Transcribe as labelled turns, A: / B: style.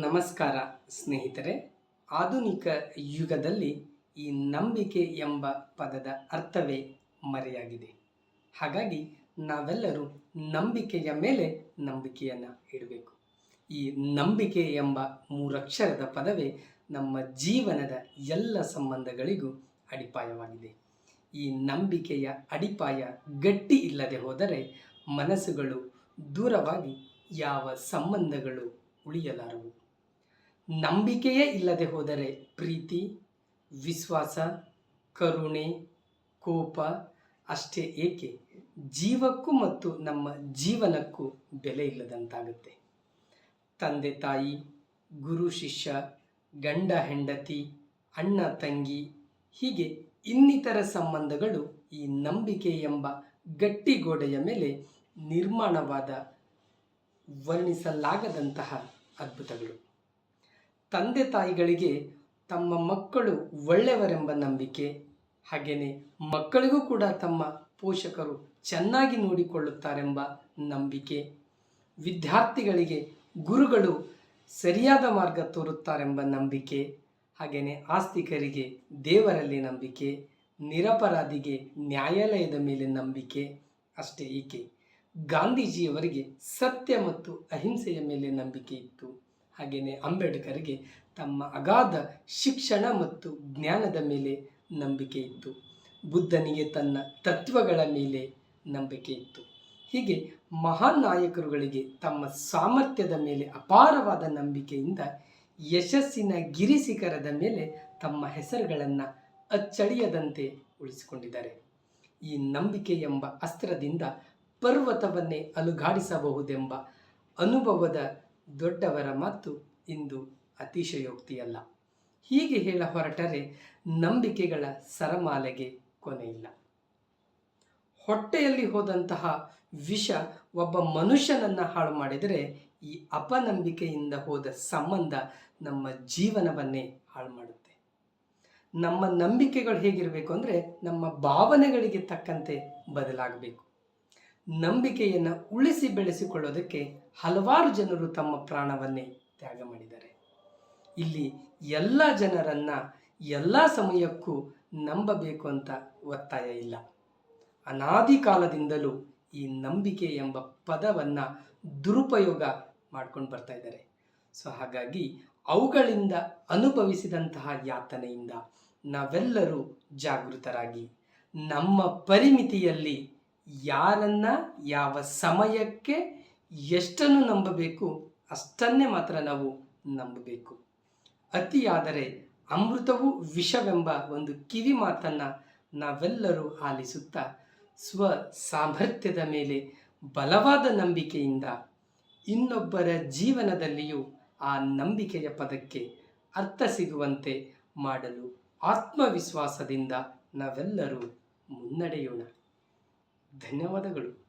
A: ನಮಸ್ಕಾರ ಸ್ನೇಹಿತರೆ. ಆಧುನಿಕ ಯುಗದಲ್ಲಿ ಈ ನಂಬಿಕೆ ಎಂಬ ಪದದ ಅರ್ಥವೇ ಮರೆಯಾಗಿದೆ. ಹಾಗಾಗಿ ನಾವೆಲ್ಲರೂ ನಂಬಿಕೆಯ ಮೇಲೆ ನಂಬಿಕೆಯನ್ನು ಇಡಬೇಕು. ಈ ನಂಬಿಕೆ ಎಂಬ ಮೂರಕ್ಷರದ ಪದವೇ ನಮ್ಮ ಜೀವನದ ಎಲ್ಲ ಸಂಬಂಧಗಳಿಗೂ ಅಡಿಪಾಯವಾಗಿದೆ. ಈ ನಂಬಿಕೆಯ ಅಡಿಪಾಯ ಗಟ್ಟಿ ಇಲ್ಲದೆ ಹೋದರೆ ಮನಸ್ಸುಗಳು ದೂರವಾಗಿ ಯಾವ ಸಂಬಂಧಗಳು ಉಳಿಯಲಾರವು? ನಂಬಿಕೆಯೇ ಇಲ್ಲದೆ ಹೋದರೆ ಪ್ರೀತಿ, ವಿಶ್ವಾಸ, ಕರುಣೆ, ಕೋಪ ಅಷ್ಟೇ ಏಕೆ? ಜೀವಕ್ಕೂ ಮತ್ತು ನಮ್ಮ ಜೀವನಕ್ಕೂ ಬೆಲೆ ಇಲ್ಲದಂತಾಗುತ್ತೆ. ತಂದೆ, ತಾಯಿ, ಗುರು, ಶಿಷ್ಯ, ಗಂಡ, ಹೆಂಡತಿ, ಅಣ್ಣ, ತಂಗಿ, ಹೀಗೆ ಇನ್ನಿತರ ಸಂಬಂಧಗಳು ಈ ನಂಬಿಕೆ ಎಂಬ ಗಟ್ಟಿ ಗೋಡೆಯ ಮೇಲೆ ನಿರ್ಮಾಣವಾದ ವರ್ಣಿಸಲಾಗದಂತಹ ಅದ್ಭುತಗಳು. ತಂದೆ ತಾಯಿಗಳಿಗೆ ತಮ್ಮ ಮಕ್ಕಳು ಒಳ್ಳೆಯವರೆಂಬ ನಂಬಿಕೆ, ಹಾಗೆಯೇ ಮಕ್ಕಳಿಗೂ ಕೂಡ ತಮ್ಮ ಪೋಷಕರು ಚೆನ್ನಾಗಿ ನೋಡಿಕೊಳ್ಳುತ್ತಾರೆಂಬ ನಂಬಿಕೆ. ವಿದ್ಯಾರ್ಥಿಗಳಿಗೆ ಗುರುಗಳು ಸರಿಯಾದ ಮಾರ್ಗ ತೋರುತ್ತಾರೆಂಬ ನಂಬಿಕೆ, ಹಾಗೆಯೇ ಆಸ್ತಿಕರಿಗೆ ದೇವರಲ್ಲಿ ನಂಬಿಕೆ, ನಿರಪರಾಧಿಗೆ ನ್ಯಾಯಾಲಯದ ಮೇಲೆ ನಂಬಿಕೆ, ಅಷ್ಟೇ ಏಕೆ? ಗಾಂಧೀಜಿಯವರಿಗೆ ಸತ್ಯ ಮತ್ತು ಅಹಿಂಸೆಯ ಮೇಲೆ ನಂಬಿಕೆ ಇತ್ತು. ಹಾಗೆಯೇ ಅಂಬೇಡ್ಕರ್ಗೆ ತಮ್ಮ ಅಗಾಧ ಶಿಕ್ಷಣ ಮತ್ತು ಜ್ಞಾನದ ಮೇಲೆ ನಂಬಿಕೆ ಇತ್ತು. ಬುದ್ಧನಿಗೆ ತನ್ನ ತತ್ವಗಳ ಮೇಲೆ ನಂಬಿಕೆ ಇತ್ತು. ಹೀಗೆ ಮಹಾನ್ ನಾಯಕರುಗಳಿಗೆ ತಮ್ಮ ಸಾಮರ್ಥ್ಯದ ಮೇಲೆ ಅಪಾರವಾದ ನಂಬಿಕೆಯಿಂದ ಯಶಸ್ಸಿನ ಗಿರಿಶಿಖರದ ಮೇಲೆ ತಮ್ಮ ಹೆಸರುಗಳನ್ನು ಅಚ್ಚಳಿಯದಂತೆ ಉಳಿಸಿಕೊಂಡಿದ್ದಾರೆ. ಈ ನಂಬಿಕೆ ಎಂಬ ಅಸ್ತ್ರದಿಂದ ಪರ್ವತವನ್ನೇ ಅಲುಗಾಡಿಸಬಹುದೆಂಬ ಅನುಭವದ ದೊಡ್ಡವರ ಮಾತು ಇಂದು ಅತಿಶಯೋಕ್ತಿಯಲ್ಲ. ಹೀಗೆ ಹೇಳ ಹೊರಟರೆ ನಂಬಿಕೆಗಳ ಸರಮಾಲೆಗೆ ಕೊನೆಯಿಲ್ಲ. ಹೊಟ್ಟೆಯಲ್ಲಿ ಹೋದಂತಹ ವಿಷ ಒಬ್ಬ ಮನುಷ್ಯನನ್ನು ಹಾಳು ಮಾಡಿದರೆ ಈ ಅಪನಂಬಿಕೆಯಿಂದ ಹೋದ ಸಂಬಂಧ ನಮ್ಮ ಜೀವನವನ್ನೇ ಹಾಳು ಮಾಡುತ್ತೆ. ನಮ್ಮ ನಂಬಿಕೆಗಳು ಹೇಗಿರಬೇಕು ಅಂದರೆ ನಮ್ಮ ಭಾವನೆಗಳಿಗೆ ತಕ್ಕಂತೆ ಬದಲಾಗಬೇಕು. ನಂಬಿಕೆಯನ್ನು ಉಳಿಸಿ ಬೆಳೆಸಿಕೊಳ್ಳೋದಕ್ಕೆ ಹಲವಾರು ಜನರು ತಮ್ಮ ಪ್ರಾಣವನ್ನೇ ತ್ಯಾಗ ಮಾಡಿದ್ದಾರೆ. ಇಲ್ಲಿ ಎಲ್ಲ ಜನರನ್ನು ಎಲ್ಲ ಸಮಯಕ್ಕೂ ನಂಬಬೇಕು ಅಂತ ಒತ್ತಾಯ ಇಲ್ಲ. ಅನಾದಿ ಕಾಲದಿಂದಲೂ ಈ ನಂಬಿಕೆ ಎಂಬ ಪದವನ್ನು ದುರುಪಯೋಗ ಮಾಡ್ಕೊಂಡು ಬರ್ತಾ ಇದ್ದಾರೆ. ಸೊ ಹಾಗಾಗಿ ಅವುಗಳಿಂದ ಅನುಭವಿಸಿದಂತಹ ಯಾತನೆಯಿಂದ ನಾವೆಲ್ಲರೂ ಜಾಗೃತರಾಗಿ ನಮ್ಮ ಪರಿಮಿತಿಯಲ್ಲಿ ಯಾರನ್ನ ಯಾವ ಸಮಯಕ್ಕೆ ಎಷ್ಟನ್ನು ನಂಬಬೇಕು, ಅಷ್ಟನ್ನೇ ಮಾತ್ರ ನಾವು ನಂಬಬೇಕು. ಅತಿಯಾದರೆ ಅಮೃತವು ವಿಷವೆಂಬ ಒಂದು ಕಿವಿ ಮಾತನ್ನು ನಾವೆಲ್ಲರೂ ಆಲಿಸುತ್ತಾ ಸ್ವ ಸಾಮರ್ಥ್ಯದ ಮೇಲೆ ಬಲವಾದ ನಂಬಿಕೆಯಿಂದ ಇನ್ನೊಬ್ಬರ ಜೀವನದಲ್ಲಿಯೂ ಆ ನಂಬಿಕೆಯ ಪದಕ್ಕೆ ಅರ್ಥ ಸಿಗುವಂತೆ ಮಾಡಲು ಆತ್ಮವಿಶ್ವಾಸದಿಂದ ನಾವೆಲ್ಲರೂ ಮುನ್ನಡೆಯೋಣ. ಧನ್ಯವಾದಗಳು.